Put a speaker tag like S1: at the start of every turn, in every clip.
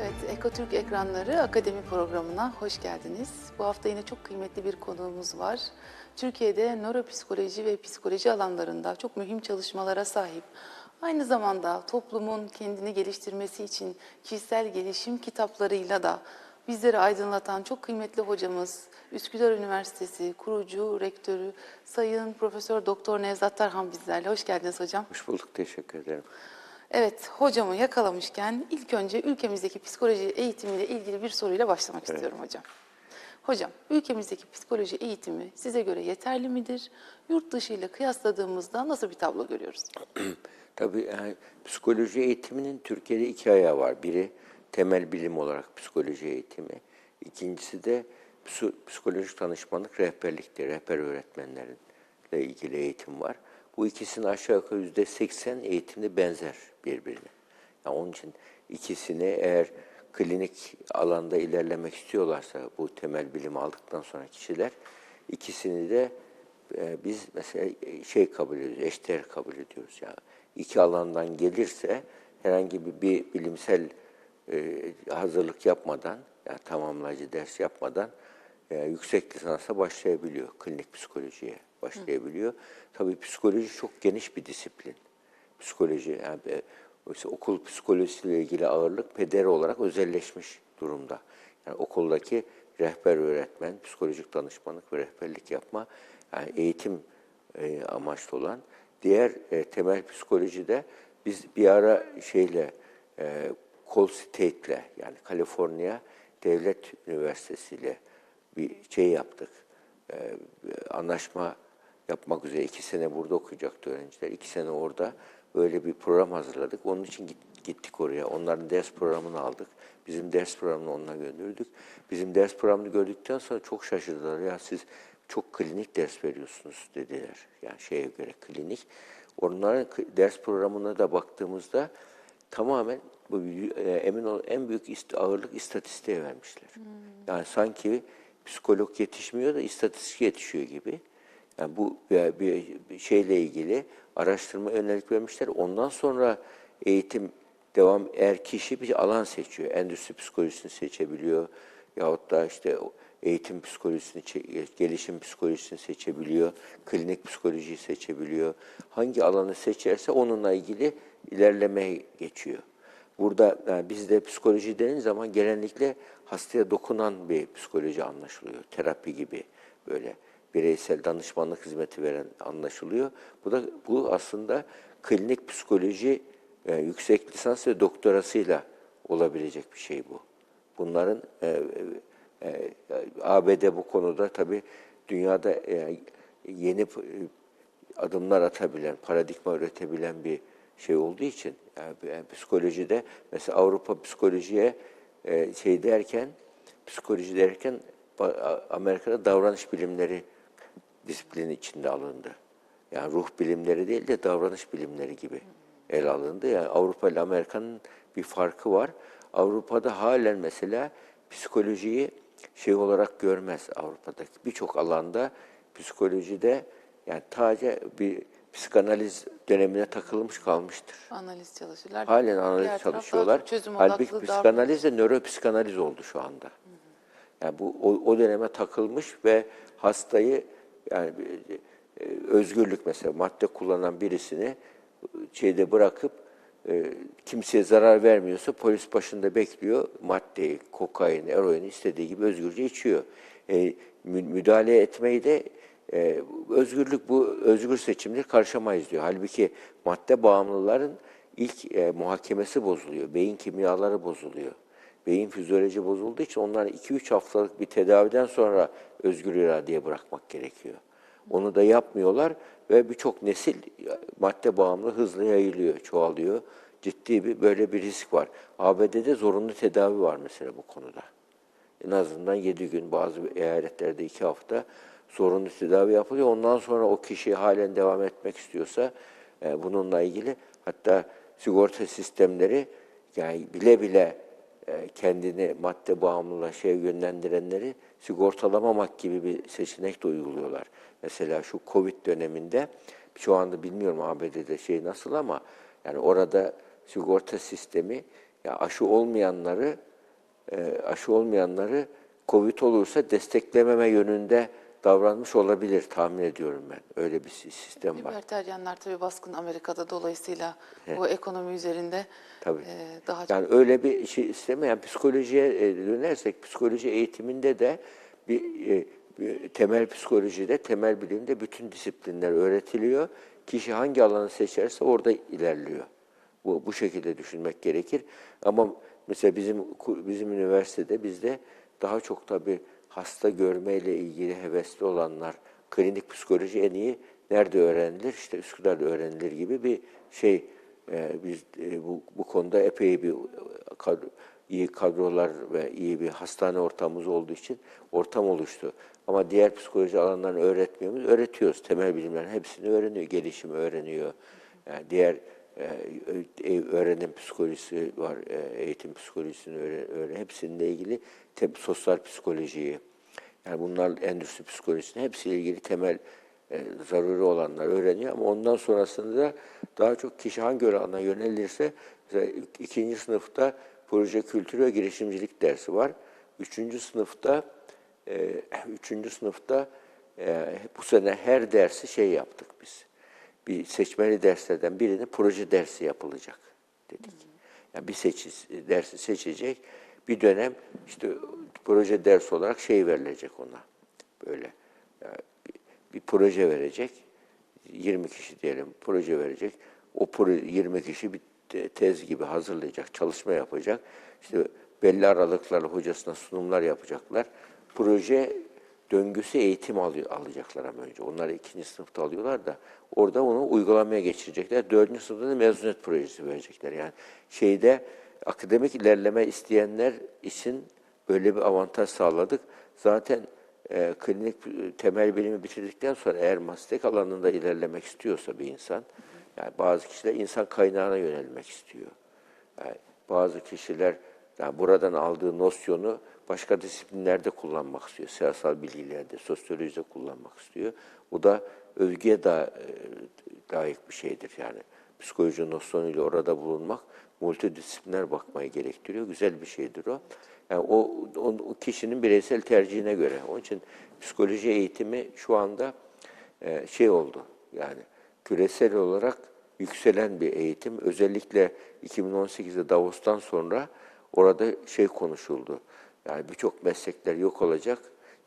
S1: Evet, Ekotürk ekranları akademi programına hoş geldiniz. Bu hafta yine çok kıymetli bir konuğumuz var. Türkiye'de nöropsikoloji ve psikoloji alanlarında çok mühim çalışmalara sahip. Aynı zamanda toplumun kendini geliştirmesi için kişisel gelişim kitaplarıyla da bizleri aydınlatan çok kıymetli hocamız, Üsküdar Üniversitesi kurucu rektörü Sayın Profesör Doktor Nevzat Tarhan bizlerle. Hoş geldiniz hocam.
S2: Hoş bulduk, teşekkür ederim.
S1: Evet, hocamı yakalamışken ilk önce ülkemizdeki psikoloji eğitimiyle ilgili bir soruyla başlamak istiyorum hocam. Hocam, ülkemizdeki psikoloji eğitimi size göre yeterli midir? Yurt dışı ile kıyasladığımızda nasıl bir tablo görüyoruz?
S2: Tabii yani psikoloji eğitiminin Türkiye'de iki ayağı var. Biri temel bilim olarak psikoloji eğitimi. İkincisi de psi- psikolojik danışmanlık rehberlikte, rehber öğretmenlerinle ilgili eğitim var. Bu ikisinin aşağı yukarı yüzde seksen eğitimde benzer birbirine. Yani onun için ikisini eğer klinik alanda ilerlemek istiyorlarsa bu temel bilimi aldıktan sonra kişiler ikisini de e, biz mesela şey kabul ediyoruz, eşdeğer kabul ediyoruz. Yani iki alandan gelirse herhangi bir, bir bilimsel e, hazırlık yapmadan, yani tamamlayıcı ders yapmadan e, yüksek lisansa başlayabiliyor, klinik psikolojiye başlayabiliyor. Tabii psikoloji çok geniş bir disiplin. Psikoloji, yani e, oysa okul psikolojisiyle ilgili ağırlık peder olarak özelleşmiş durumda. Yani okuldaki rehber öğretmen, psikolojik danışmanlık ve rehberlik yapma, yani eğitim e, amaçlı olan. Diğer e, temel psikolojide biz bir ara şeyle, e, Col State'le yani Kaliforniya Devlet Üniversitesi ile bir şey yaptık. E, anlaşma yapmak üzere iki sene burada okuyacaktı öğrenciler. iki sene orada böyle bir program hazırladık. Onun için git- gittik oraya. Onların ders programını aldık. Bizim ders programını onunla gönderdik. Bizim ders programını gördükten sonra çok şaşırdılar. Ya siz çok klinik ders veriyorsunuz dediler. Yani şeye göre klinik. Onların ders programına da baktığımızda tamamen bu e, emin ol en büyük ağırlık istatistiğe vermişler. Yani sanki psikolog yetişmiyor da istatistik yetişiyor gibi. Yani bu bir, bir şeyle ilgili araştırma yönelik vermişler. Ondan sonra eğitim devam eğer kişi bir alan seçiyor. Endüstri psikolojisini seçebiliyor yahut da işte eğitim psikolojisini, çe- gelişim psikolojisini seçebiliyor, klinik psikolojiyi seçebiliyor. Hangi alanı seçerse onunla ilgili ilerlemeye geçiyor. Burada yani bizde psikoloji denilen zaman genellikle hastaya dokunan bir psikoloji anlaşılıyor. Terapi gibi böyle bireysel danışmanlık hizmeti veren anlaşılıyor. Bu da bu aslında klinik psikoloji e, yüksek lisans ve doktorasıyla olabilecek bir şey bu. Bunların e, e, e, ABD bu konuda tabii dünyada e, yeni e, adımlar atabilen, paradigma üretebilen bir şey olduğu için yani, yani psikolojide mesela Avrupa psikolojiye e, şey derken psikoloji derken Amerika'da davranış bilimleri disiplini içinde alındı. Yani ruh bilimleri değil de davranış bilimleri gibi ele alındı. Yani Avrupa ile Amerika'nın bir farkı var. Avrupa'da halen mesela psikolojiyi şey olarak görmez Avrupa'daki. Birçok alanda psikolojide yani taze bir psikanaliz dönemine takılmış kalmıştır.
S1: Analiz çalışırlar.
S2: Halen analiz çalışıyorlar. Halbuki psikanaliz de nöropsikanaliz oldu şu anda. Yani bu o, o döneme takılmış ve hastayı yani e, özgürlük mesela madde kullanan birisini e, şeyde bırakıp e, kimseye zarar vermiyorsa polis başında bekliyor. Maddeyi, kokain, eroini istediği gibi özgürce içiyor. E, mü- müdahale etmeyi de e, özgürlük bu özgür seçimdir karşılamayız diyor. Halbuki madde bağımlıların ilk e, muhakemesi bozuluyor. Beyin kimyaları bozuluyor. Beyin fizyoloji bozulduğu için onları 2-3 haftalık bir tedaviden sonra özgür iradeye bırakmak gerekiyor. Onu da yapmıyorlar ve birçok nesil madde bağımlı hızlı yayılıyor, çoğalıyor. Ciddi bir böyle bir risk var. ABD'de zorunlu tedavi var mesela bu konuda. En azından 7 gün bazı eyaletlerde 2 hafta zorunlu tedavi yapılıyor. Ondan sonra o kişi halen devam etmek istiyorsa e, bununla ilgili hatta sigorta sistemleri yani bile bile kendini madde bağımlılığa şeye yönlendirenleri sigortalamamak gibi bir seçenek de uyguluyorlar. Mesela şu Covid döneminde şu anda bilmiyorum ABD'de şey nasıl ama yani orada sigorta sistemi ya aşı olmayanları e, aşı olmayanları Covid olursa desteklememe yönünde davranmış olabilir tahmin ediyorum ben. Öyle bir si- sistem var.
S1: Libertaryenler tabii baskın Amerika'da dolayısıyla bu ekonomi üzerinde
S2: Tabii.
S1: e, daha çok
S2: Yani öyle bir şey istemeyen psikolojiye e, dönersek psikoloji eğitiminde de bir, e, bir temel psikolojide, temel bilimde bütün disiplinler öğretiliyor. Kişi hangi alanı seçerse orada ilerliyor. Bu bu şekilde düşünmek gerekir. Ama mesela bizim bizim üniversitede bizde daha çok tabii hasta görmeyle ilgili hevesli olanlar klinik psikoloji en iyi nerede öğrenilir? İşte Üsküdar'da öğrenilir gibi bir şey ee, biz e, bu, bu konuda epey bir kadro, iyi kadrolar ve iyi bir hastane ortamımız olduğu için ortam oluştu. Ama diğer psikoloji alanlarını öğretmiyor muyuz? Öğretiyoruz. Temel bilimlerin hepsini öğreniyor. Gelişimi öğreniyor. Yani diğer e, ö- öğrenim psikolojisi var, e, eğitim psikolojisini öğren, öğren hepsininle ilgili te- sosyal psikolojiyi, yani bunlar endüstri psikolojisinin hepsiyle ilgili temel e, zaruri olanlar öğreniyor ama ondan sonrasında da daha çok kişi hangi alana yönelirse mesela ik- ikinci sınıfta proje kültürü ve girişimcilik dersi var. Üçüncü sınıfta e, üçüncü sınıfta e, bu sene her dersi şey yaptık biz. Bir seçmeli derslerden birini proje dersi yapılacak dedik. Yani bir seçi, dersi seçecek. Bir dönem işte proje dersi olarak şey verilecek ona. Böyle yani bir, bir proje verecek. 20 kişi diyelim proje verecek. O proje, 20 kişi bir te- tez gibi hazırlayacak, çalışma yapacak. İşte belli aralıklarla hocasına sunumlar yapacaklar. Proje döngüsü eğitim alıyor, alacaklar ama önce. Onları ikinci sınıfta alıyorlar da orada onu uygulamaya geçirecekler. Dördüncü sınıfta da mezuniyet projesi verecekler. Yani şeyde akademik ilerleme isteyenler için böyle bir avantaj sağladık. Zaten e, klinik e, temel bilimi bitirdikten sonra eğer meslek alanında ilerlemek istiyorsa bir insan, yani bazı kişiler insan kaynağına yönelmek istiyor. Yani bazı kişiler yani buradan aldığı nosyonu başka disiplinlerde kullanmak istiyor. Siyasal bilgilerde, sosyolojide kullanmak istiyor. Bu da övgüye da e, layık bir şeydir yani. Psikoloji nosyonuyla orada bulunmak multidisipliner bakmayı gerektiriyor. Güzel bir şeydir o. Yani o, o, o kişinin bireysel tercihine göre. Onun için psikoloji eğitimi şu anda e, şey oldu. Yani küresel olarak yükselen bir eğitim. Özellikle 2018'de Davos'tan sonra orada şey konuşuldu. Yani birçok meslekler yok olacak,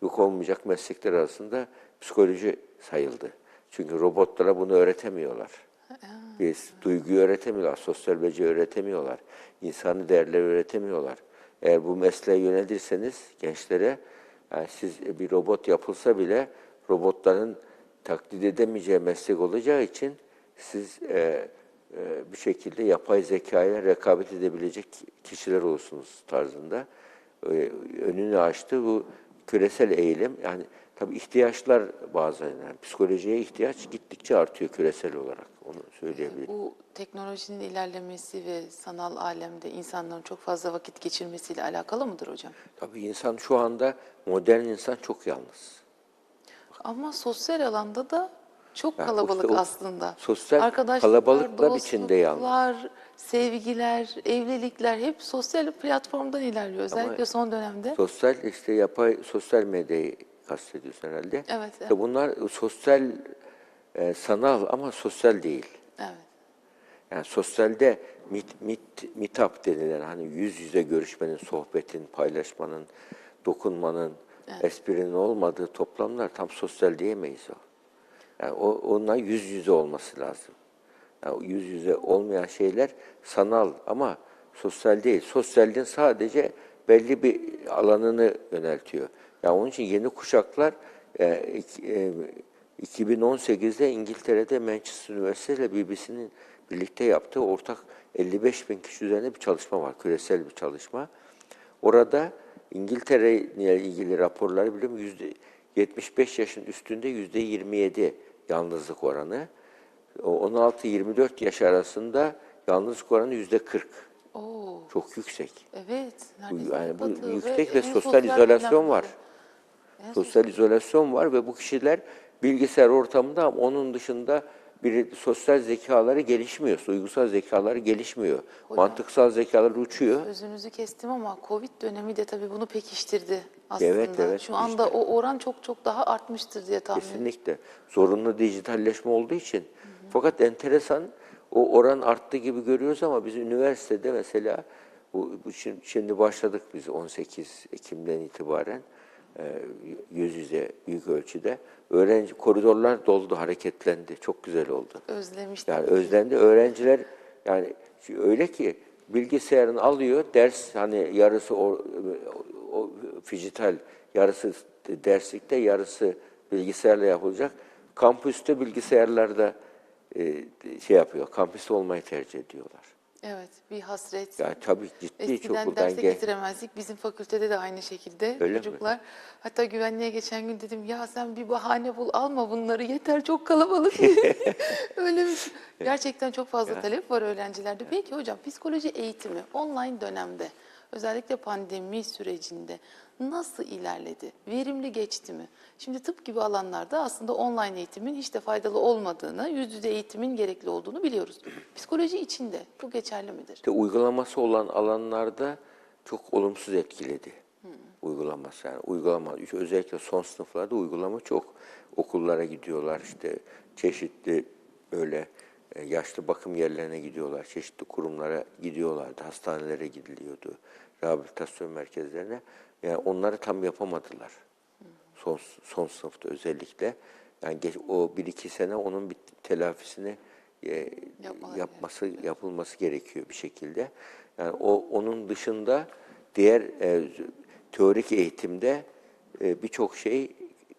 S2: yok olmayacak meslekler arasında psikoloji sayıldı. Çünkü robotlara bunu öğretemiyorlar. Biz duyguyu öğretemiyorlar, sosyal beceri öğretemiyorlar, insani değerleri öğretemiyorlar. Eğer bu mesleğe yönelirseniz gençlere, yani siz bir robot yapılsa bile robotların taklit edemeyeceği meslek olacağı için siz e, e, bir şekilde yapay zekaya rekabet edebilecek kişiler olursunuz tarzında e, önünü açtı. Bu küresel eğilim yani tabii ihtiyaçlar bazen yani psikolojiye ihtiyaç gittikçe artıyor küresel olarak onu söyleyebilirim.
S1: bu teknolojinin ilerlemesi ve sanal alemde insanların çok fazla vakit geçirmesiyle alakalı mıdır hocam?
S2: Tabii insan şu anda modern insan çok yalnız.
S1: Ama sosyal alanda da çok
S2: Yani
S1: kalabalık
S2: işte o
S1: aslında.
S2: sosyal
S1: Arkadaşlıklar,
S2: kalabalıklar içinde yalnız.
S1: sevgiler, evlilikler hep sosyal platformdan ilerliyor. Özellikle son dönemde.
S2: Sosyal işte yapay sosyal medyayı kastediyorsun herhalde.
S1: Evet, evet.
S2: bunlar sosyal e, sanal ama sosyal değil.
S1: Evet.
S2: Yani sosyalde mit, mit, mitap denilen hani yüz yüze görüşmenin, sohbetin, paylaşmanın, dokunmanın, esprinin olmadığı toplamlar tam sosyal diyemeyiz o. Yani o, onlar yüz yüze olması lazım. Yani yüz yüze olmayan şeyler sanal ama sosyal değil. Sosyalliğin sadece belli bir alanını yöneltiyor. Yani onun için yeni kuşaklar e, e, 2018'de İngiltere'de Manchester Üniversitesi ile BBC'nin birlikte yaptığı ortak 55 bin kişi üzerinde bir çalışma var. Küresel bir çalışma. Orada İngiltere ile ilgili raporları biliyorum yüzde 75 yaşın üstünde yüzde 27 yalnızlık oranı. O 16-24 yaş arasında yalnızlık oranı yüzde 40.
S1: Oo,
S2: Çok yüksek.
S1: evet.
S2: Bu, yani bu yüksek ve
S1: en
S2: sosyal izolasyon var.
S1: En
S2: Sosyal izolasyon var ve bu kişiler bilgisayar ortamında ama onun dışında biri sosyal zekaları gelişmiyor, duygusal zekaları gelişmiyor. Mantıksal zekaları uçuyor.
S1: Sözünüzü kestim ama Covid dönemi de tabii bunu pekiştirdi aslında.
S2: Evet, evet,
S1: Şu anda o oran çok çok daha artmıştır diye tahmin ediyorum.
S2: Kesinlikle. Zorunlu dijitalleşme olduğu için. Fakat enteresan o oran arttı gibi görüyoruz ama biz üniversitede mesela bu, bu şimdi, şimdi başladık biz 18 Ekim'den itibaren yüz yüze büyük ölçüde. Öğrenci koridorlar doldu, hareketlendi. Çok güzel oldu.
S1: Özlemiştim.
S2: Yani özlendi. Öğrenciler yani öyle ki bilgisayarını alıyor, ders hani yarısı o, o dijital, yarısı derslikte, yarısı bilgisayarla yapılacak. Kampüste bilgisayarlarda e, şey yapıyor, kampüste olmayı tercih ediyorlar.
S1: Evet, bir hasret.
S2: Yani tabii ciddi çok
S1: Eskiden
S2: buradan
S1: derse
S2: gel.
S1: getiremezdik. Bizim fakültede de aynı şekilde
S2: Öyle mi?
S1: çocuklar. Hatta güvenliğe geçen gün dedim ya sen bir bahane bul alma bunları yeter çok kalabalık. Öyle bir gerçekten çok fazla talep var öğrencilerde. Peki hocam psikoloji eğitimi online dönemde özellikle pandemi sürecinde nasıl ilerledi? Verimli geçti mi? Şimdi tıp gibi alanlarda aslında online eğitimin hiç de faydalı olmadığını, yüz yüze eğitimin gerekli olduğunu biliyoruz. Psikoloji içinde bu geçerli midir?
S2: İşte uygulaması olan alanlarda çok olumsuz etkiledi. Uygulaması yani uygulama özellikle son sınıflarda uygulama çok okullara gidiyorlar işte çeşitli böyle e, yaşlı bakım yerlerine gidiyorlar, çeşitli kurumlara gidiyorlardı, hastanelere gidiliyordu, rehabilitasyon merkezlerine. Yani onları tam yapamadılar. Son, son sınıfta özellikle. Yani geç, o bir iki sene onun bir telafisini e,
S1: Yapmaları
S2: yapması yapılması gerekiyor bir şekilde. Yani o onun dışında diğer e, teorik eğitimde e, birçok şey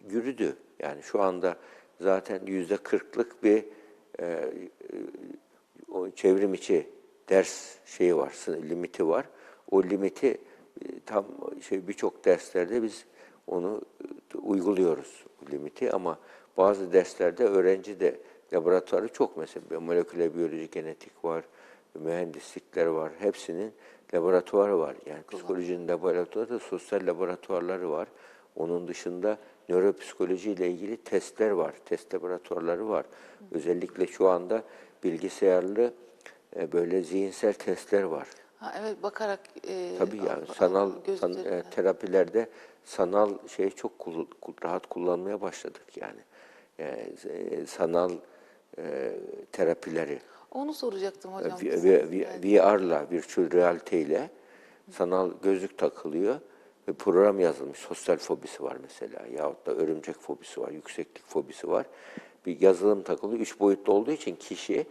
S2: yürüdü. Yani şu anda zaten yüzde kırklık bir e, e, o çevrim içi ders şeyi var, limiti var. O limiti e, tam şey birçok derslerde biz onu e, uyguluyoruz limiti ama bazı derslerde öğrenci de laboratuvarı çok mesela moleküler biyoloji, genetik var, mühendislikler var. Hepsinin laboratuvarı var. Yani psikolojinin laboratuvarı da sosyal laboratuvarları var. Onun dışında nöropsikoloji ile ilgili testler var. Test laboratuvarları var. Özellikle şu anda bilgisayarlı e, böyle zihinsel testler var.
S1: Ha, evet bakarak e,
S2: Tabii yani
S1: al-
S2: sanal san- e, terapilerde sanal şey çok kul- rahat kullanmaya başladık yani. Yani, e, sanal e, terapileri
S1: Onu soracaktım hocam.
S2: V-. V- V- VR'la, virtual reality ile sanal gözlük takılıyor ve program yazılmış. Sosyal fobisi var mesela yahut da örümcek fobisi var, yükseklik fobisi var. Bir yazılım takılıyor. Üç boyutlu olduğu için kişi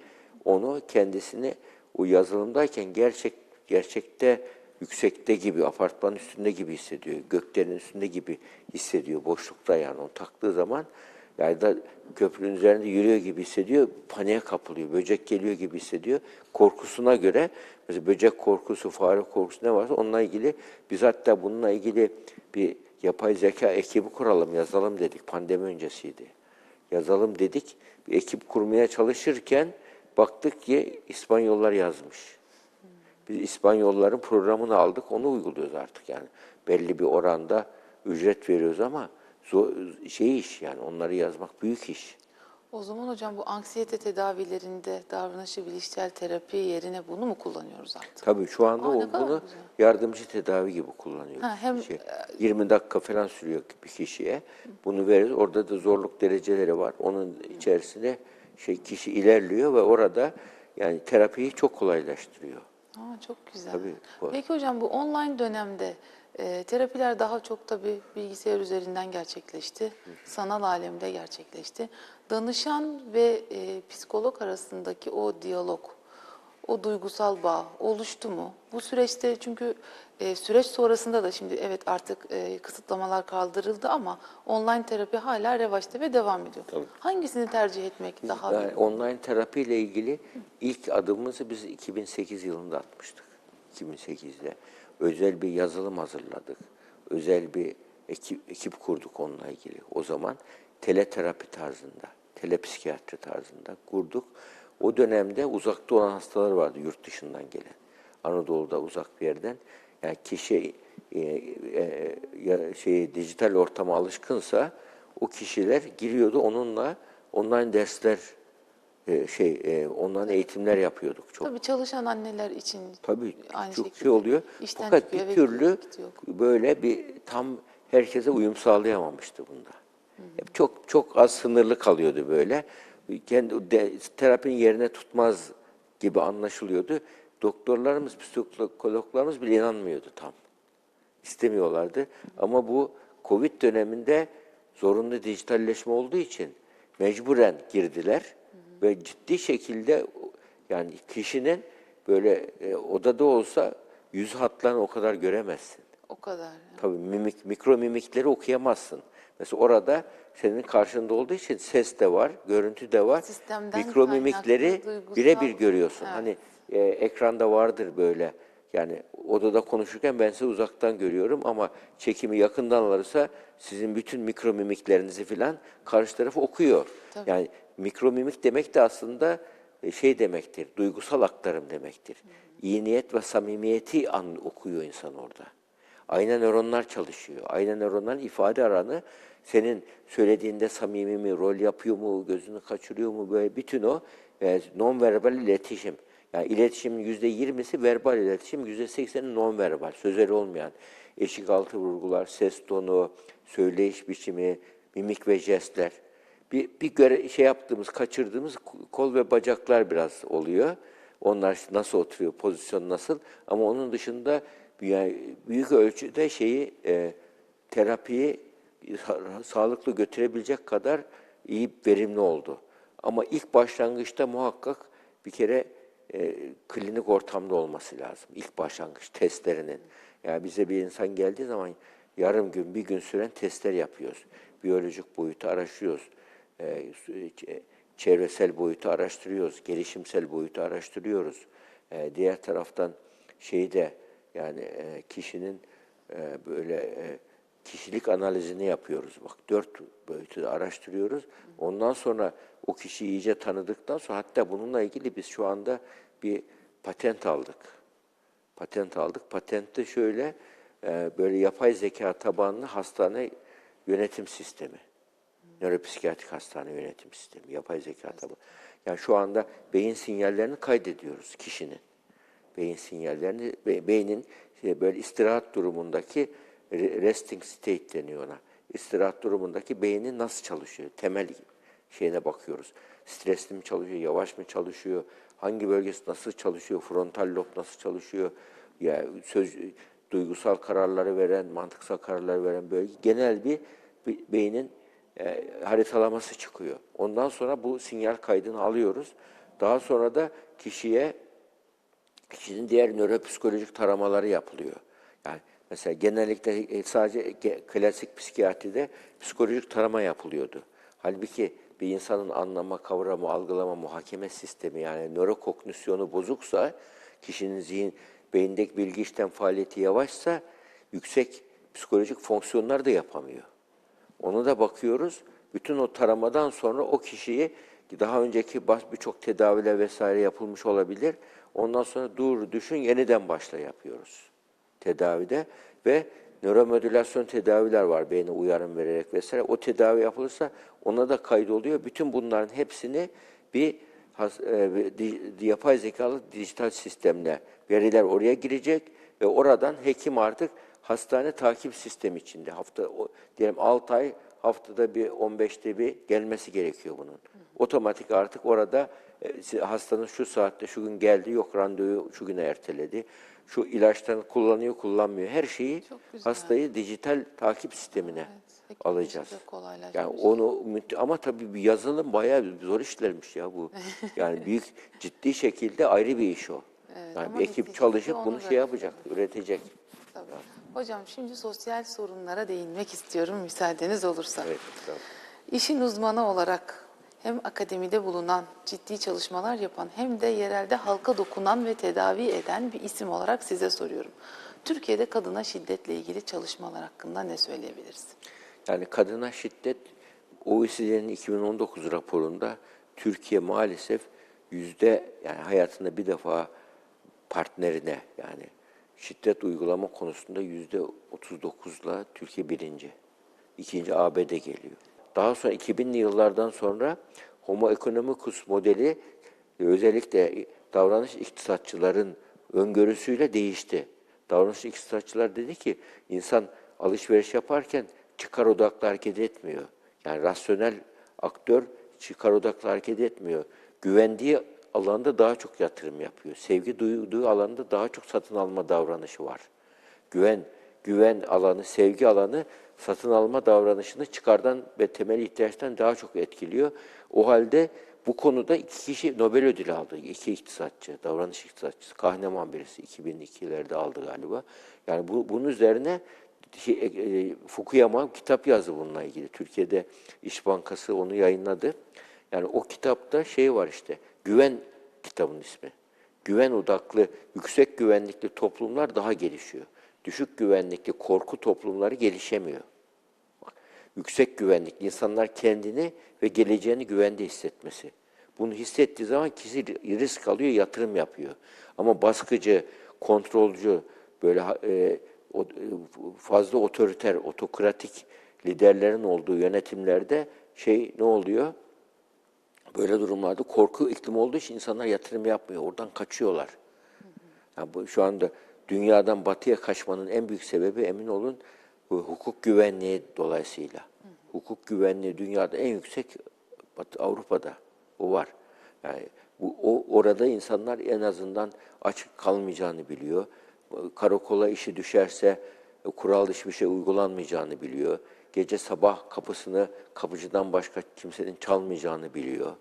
S2: onu kendisini o yazılımdayken gerçek gerçekte yüksekte gibi, apartmanın üstünde gibi hissediyor. Göklerin üstünde gibi hissediyor. Boşlukta yani onu taktığı zaman yani da köprünün üzerinde yürüyor gibi hissediyor, paniğe kapılıyor, böcek geliyor gibi hissediyor. Korkusuna göre, mesela böcek korkusu, fare korkusu ne varsa onunla ilgili, biz hatta bununla ilgili bir yapay zeka ekibi kuralım, yazalım dedik, pandemi öncesiydi. Yazalım dedik, bir ekip kurmaya çalışırken baktık ki İspanyollar yazmış. Biz İspanyolların programını aldık, onu uyguluyoruz artık yani. Belli bir oranda ücret veriyoruz ama şey iş yani onları yazmak büyük iş.
S1: O zaman hocam bu anksiyete tedavilerinde davranışı bilişsel terapi yerine bunu mu kullanıyoruz artık?
S2: Tabii şu anda
S1: Aa,
S2: o bunu
S1: güzel.
S2: yardımcı tedavi gibi kullanıyoruz.
S1: Ha, hem-
S2: Şey, 20 dakika falan sürüyor bir kişiye. Bunu veririz. Orada da zorluk dereceleri var. Onun içerisinde şey kişi ilerliyor ve orada yani terapiyi çok kolaylaştırıyor.
S1: Aa, çok güzel.
S2: Tabii, bu-
S1: Peki hocam bu online dönemde e, terapiler daha çok tabii bilgisayar üzerinden gerçekleşti. Sanal alemde gerçekleşti. Danışan ve e, psikolog arasındaki o diyalog, o duygusal bağ oluştu mu? Bu süreçte çünkü e, süreç sonrasında da şimdi evet artık e, kısıtlamalar kaldırıldı ama online terapi hala revaçta ve devam ediyor.
S2: Tabii.
S1: Hangisini tercih etmek daha
S2: Yani online terapi ile ilgili ilk adımımızı biz 2008 yılında atmıştık. 2008'de. Özel bir yazılım hazırladık. Özel bir ekip, ekip kurduk onunla ilgili. O zaman teleterapi tarzında, telepsikiyatri tarzında kurduk. O dönemde uzakta olan hastalar vardı yurt dışından gelen. Anadolu'da uzak bir yerden. Yani kişi e, e, şey, dijital ortama alışkınsa o kişiler giriyordu onunla online dersler e, şey e, onların eğitimler yapıyorduk çok.
S1: Tabii çalışan anneler için
S2: Tabii
S1: aynı
S2: çok şey oluyor. Fakat bir türlü böyle bir tam herkese uyum sağlayamamıştı bunda. Hep çok çok az sınırlı kalıyordu böyle. Kendi de, terapinin yerine tutmaz gibi anlaşılıyordu. Doktorlarımız, psikologlarımız bile inanmıyordu tam. İstemiyorlardı. Ama bu Covid döneminde zorunlu dijitalleşme olduğu için mecburen girdiler ve ciddi şekilde yani kişinin böyle e, odada olsa yüz hatlarını o kadar göremezsin.
S1: o kadar.
S2: Tabii mimik, mikro mimikleri okuyamazsın. Mesela orada senin karşında olduğu için ses de var, görüntü de var.
S1: Sistemden
S2: mikro
S1: kaynaklı
S2: mimikleri
S1: duygusal-
S2: birebir görüyorsun.
S1: Evet.
S2: Hani e, ekranda vardır böyle. Yani odada konuşurken ben sizi uzaktan görüyorum ama çekimi yakından alırsa sizin bütün mikro mimiklerinizi filan karşı taraf okuyor.
S1: Tabii.
S2: Yani mikro mimik demek de aslında e, şey demektir, duygusal aktarım demektir. İyi niyet ve samimiyeti an, okuyor insan orada. Ayna nöronlar çalışıyor. Ayna nöronların ifade aranı senin söylediğinde samimi mi, rol yapıyor mu, gözünü kaçırıyor mu böyle bütün o e, non-verbal iletişim. Yani iletişimin yüzde yirmisi verbal iletişim, yüzde sekseni non-verbal, sözleri olmayan. Eşik altı vurgular, ses tonu, söyleyiş biçimi, mimik ve jestler. Bir, bir göre, şey yaptığımız, kaçırdığımız kol ve bacaklar biraz oluyor. Onlar nasıl oturuyor, pozisyon nasıl. Ama onun dışında yani büyük ölçüde şeyi e, terapiyi sa- sağlıklı götürebilecek kadar iyi verimli oldu. Ama ilk başlangıçta muhakkak bir kere e, klinik ortamda olması lazım. İlk başlangıç testlerinin. Yani bize bir insan geldiği zaman yarım gün, bir gün süren testler yapıyoruz. Biyolojik boyutu araştırıyoruz. E, ç- çevresel boyutu araştırıyoruz. Gelişimsel boyutu araştırıyoruz. E, diğer taraftan şeyi de yani e, kişinin e, böyle e, kişilik analizini yapıyoruz. Bak dört boyutu araştırıyoruz. Ondan sonra o kişiyi iyice tanıdıktan sonra hatta bununla ilgili biz şu anda bir patent aldık. Patent aldık. Patentte şöyle e, böyle yapay zeka tabanlı hastane yönetim sistemi. Nöropsikiyatrik hastane yönetim sistemi, yapay zeka tabanlı. Yani şu anda beyin sinyallerini kaydediyoruz kişinin beyin sinyallerini, be- beynin böyle istirahat durumundaki re- resting state deniyor ona. İstirahat durumundaki beynin nasıl çalışıyor? Temel şeyine bakıyoruz. Stresli mi çalışıyor, yavaş mı çalışıyor, hangi bölgesi nasıl çalışıyor, frontal lob nasıl çalışıyor, ya söz duygusal kararları veren, mantıksal kararları veren bölge genel bir beynin e, haritalaması çıkıyor. Ondan sonra bu sinyal kaydını alıyoruz. Daha sonra da kişiye kişinin diğer nöropsikolojik taramaları yapılıyor. Yani mesela genellikle e, sadece klasik psikiyatride psikolojik tarama yapılıyordu. Halbuki bir insanın anlama, kavrama, algılama, muhakeme sistemi yani nörokognisyonu bozuksa, kişinin zihin, beyindeki bilgi işlem faaliyeti yavaşsa yüksek psikolojik fonksiyonlar da yapamıyor. Ona da bakıyoruz. Bütün o taramadan sonra o kişiyi daha önceki birçok tedaviler vesaire yapılmış olabilir. Ondan sonra dur, düşün, yeniden başla yapıyoruz tedavide ve nöromodülasyon tedaviler var beyne uyarım vererek vesaire. O tedavi yapılırsa ona da kaydoluyor. Bütün bunların hepsini bir e, yapay zekalı dijital sistemle veriler oraya girecek ve oradan hekim artık hastane takip sistemi içinde hafta diyelim 6 ay haftada bir 15'te bir gelmesi gerekiyor bunun. Otomatik artık orada e, hastanın şu saatte şu gün geldi yok randevu şu güne erteledi. Şu ilaçlarını kullanıyor kullanmıyor. Her şeyi hastayı dijital takip sistemine
S1: hekim
S2: alacağız. Yani onu ama tabii bir yazılım bayağı bir zor işlermiş ya bu. Yani büyük ciddi şekilde ayrı bir iş o.
S1: Evet,
S2: yani ekip çalışıp bunu şey yapacak, üretecek.
S1: Tabii. Hocam şimdi sosyal sorunlara değinmek istiyorum müsaadeniz olursa.
S2: Evet.
S1: İşin uzmanı olarak hem akademide bulunan, ciddi çalışmalar yapan hem de yerelde halka dokunan ve tedavi eden bir isim olarak size soruyorum. Türkiye'de kadına şiddetle ilgili çalışmalar hakkında ne söyleyebiliriz?
S2: Yani kadına şiddet OECD'nin 2019 raporunda Türkiye maalesef yüzde yani hayatında bir defa partnerine yani şiddet uygulama konusunda yüzde 39'la Türkiye birinci. İkinci ABD geliyor. Daha sonra 2000'li yıllardan sonra Homo economicus modeli e, özellikle davranış iktisatçıların öngörüsüyle değişti. Davranış iktisatçılar dedi ki insan alışveriş yaparken çıkar odaklı hareket etmiyor. Yani rasyonel aktör çıkar odaklı hareket etmiyor. Güvendiği alanda daha çok yatırım yapıyor. Sevgi duyduğu alanda daha çok satın alma davranışı var. Güven, güven alanı, sevgi alanı satın alma davranışını çıkardan ve temel ihtiyaçtan daha çok etkiliyor. O halde bu konuda iki kişi Nobel ödülü aldı. İki iktisatçı, davranış iktisatçısı. Kahneman birisi 2002'lerde aldı galiba. Yani bu, bunun üzerine şey, e, e, Fukuyama kitap yazdı bununla ilgili. Türkiye'de İş Bankası onu yayınladı. Yani o kitapta şey var işte, güven kitabın ismi. Güven odaklı, yüksek güvenlikli toplumlar daha gelişiyor. Düşük güvenlikli korku toplumları gelişemiyor. Bak, yüksek güvenlikli insanlar kendini ve geleceğini güvende hissetmesi. Bunu hissettiği zaman kişi risk alıyor, yatırım yapıyor. Ama baskıcı, kontrolcü, böyle e, e, fazla otoriter, otokratik liderlerin olduğu yönetimlerde şey ne oluyor? Böyle durumlarda korku iklimi olduğu için insanlar yatırım yapmıyor. Oradan kaçıyorlar. Yani bu, şu anda dünyadan batıya kaçmanın en büyük sebebi emin olun hukuk güvenliği dolayısıyla. Hukuk güvenliği dünyada en yüksek Batı Avrupa'da. O var. Yani bu o orada insanlar en azından açık kalmayacağını biliyor. Karakola işi düşerse e, kural dışı bir şey uygulanmayacağını biliyor. Gece sabah kapısını kapıcıdan başka kimsenin çalmayacağını biliyor.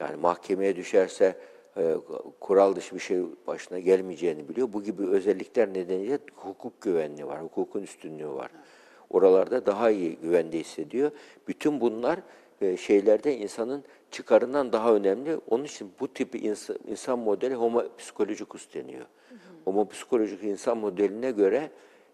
S2: Yani mahkemeye düşerse e, kural dışı bir şey başına gelmeyeceğini biliyor. Bu gibi özellikler nedeniyle hukuk güvenliği var, hukukun üstünlüğü var. Oralarda daha iyi güvende hissediyor. Bütün bunlar e, şeylerde insanın çıkarından daha önemli. Onun için bu tip insan, insan modeli homo psikolojicus deniyor. Homo psikolojik insan modeline göre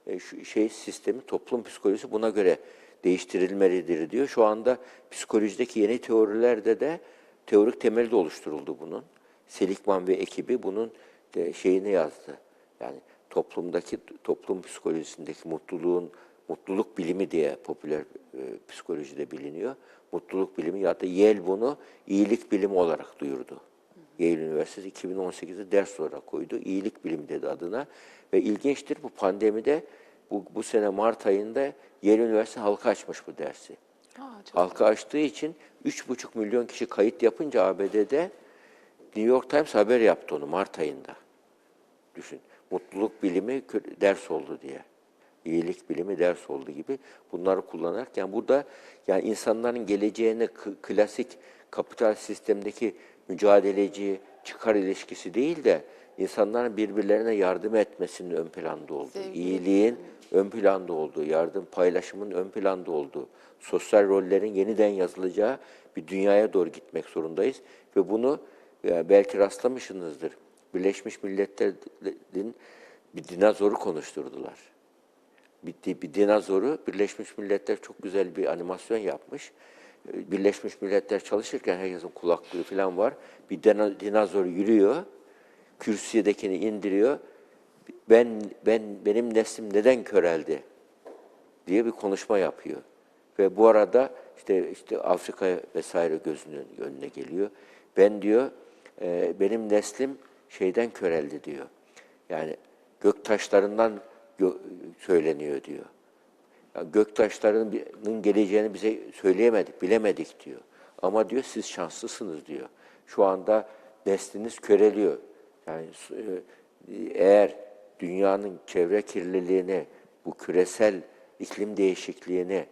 S2: e, şu şey sistemi, toplum psikolojisi buna göre değiştirilmelidir diyor. Şu anda psikolojideki yeni teorilerde de teorik temeli de oluşturuldu bunun. Seligman ve ekibi bunun de şeyini yazdı. Yani toplumdaki toplum psikolojisindeki mutluluğun mutluluk bilimi diye popüler e, psikolojide biliniyor. Mutluluk bilimi ya da Yale bunu iyilik bilimi olarak duyurdu. Yale Üniversitesi 2018'de ders olarak koydu. İyilik bilimi dedi adına. Ve ilginçtir bu pandemide bu, bu sene Mart ayında Yale Üniversitesi halka açmış bu dersi.
S1: Aa,
S2: Halka açtığı için 3,5 milyon kişi kayıt yapınca ABD'de New York Times haber yaptı onu Mart ayında. Düşün. Mutluluk bilimi ders oldu diye. İyilik bilimi ders oldu gibi bunları kullanırken burada yani insanların geleceğine klasik kapital sistemdeki mücadeleci çıkar ilişkisi değil de insanların birbirlerine yardım etmesinin ön planda olduğu,
S1: Sevgi,
S2: iyiliğin ön planda olduğu, yardım paylaşımın ön planda olduğu, sosyal rollerin yeniden yazılacağı bir dünyaya doğru gitmek zorundayız ve bunu e, belki rastlamışsınızdır. Birleşmiş Milletler'in bir dinozoru konuşturdular. Bir, bir dinozoru Birleşmiş Milletler çok güzel bir animasyon yapmış. E, Birleşmiş Milletler çalışırken herkesin kulaklığı falan var. Bir dino- dinozor yürüyor, kürsüdekini indiriyor. Ben ben benim neslim neden köreldi diye bir konuşma yapıyor. Ve bu arada işte işte Afrika vesaire gözünün önüne geliyor. Ben diyor e, benim neslim şeyden köreldi diyor. Yani gök taşlarından gö- söyleniyor diyor. Ya göktaşlarının geleceğini bize söyleyemedik, bilemedik diyor. Ama diyor siz şanslısınız diyor. Şu anda nesliniz köreliyor. Yani e, eğer dünyanın çevre kirliliğini, bu küresel iklim değişikliğini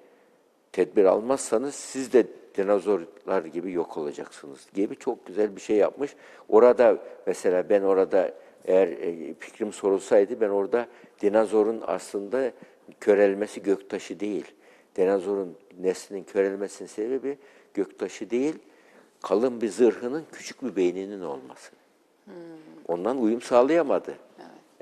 S2: tedbir almazsanız siz de dinozorlar gibi yok olacaksınız gibi çok güzel bir şey yapmış. Orada mesela ben orada eğer e, fikrim sorulsaydı ben orada dinozorun aslında körelmesi göktaşı değil. Dinozorun neslinin körelmesinin sebebi göktaşı değil, kalın bir zırhının küçük bir beyninin olması. Ondan uyum sağlayamadı.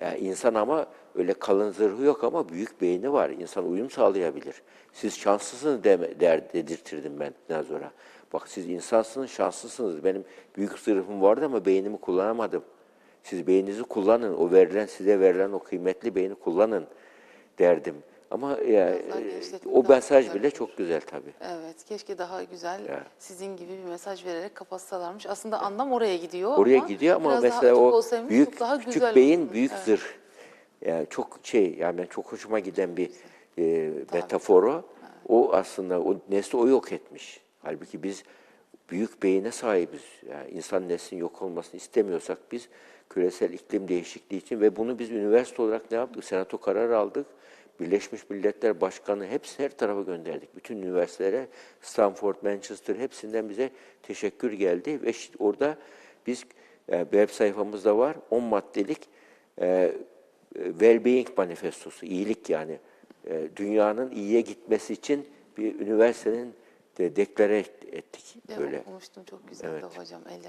S2: Yani insan ama öyle kalın zırhı yok ama büyük beyni var. İnsan uyum sağlayabilir. Siz şanslısınız deme, der, dedirtirdim ben dinozora. Bak siz insansınız, şanslısınız. Benim büyük zırhım vardı ama beynimi kullanamadım. Siz beyninizi kullanın. O verilen size verilen o kıymetli beyni kullanın derdim. Ama ya, e, o mesaj bile çok güzel tabii.
S1: Evet, keşke daha güzel
S2: Ya.
S1: sizin gibi bir mesaj vererek kapatsalarmış. Aslında anlam oraya gidiyor
S2: Oraya
S1: ama
S2: gidiyor ama mesela o büyük
S1: daha
S2: küçük
S1: güzel
S2: beyin
S1: olurmuş.
S2: büyük
S1: Evet.
S2: zırh. Yani çok şey yani ben çok hoşuma giden bir e, metaforu. O aslında o nesli o yok etmiş. Halbuki biz büyük beyine sahibiz. Yani insan neslinin yok olmasını istemiyorsak biz küresel iklim değişikliği için ve bunu biz üniversite olarak ne yaptık? Senato karar aldık. Birleşmiş Milletler Başkanı hepsi her tarafa gönderdik. Bütün üniversitelere, Stanford, Manchester hepsinden bize teşekkür geldi ve şi- orada biz e, web sayfamızda var 10 maddelik e, well-being manifestosu, iyilik yani. E, dünyanın iyiye gitmesi için bir üniversitenin de deklare et- ettik
S1: Evet,
S2: böyle.
S1: okumuştum çok güzeldi
S2: Evet.
S1: hocam. Ellerine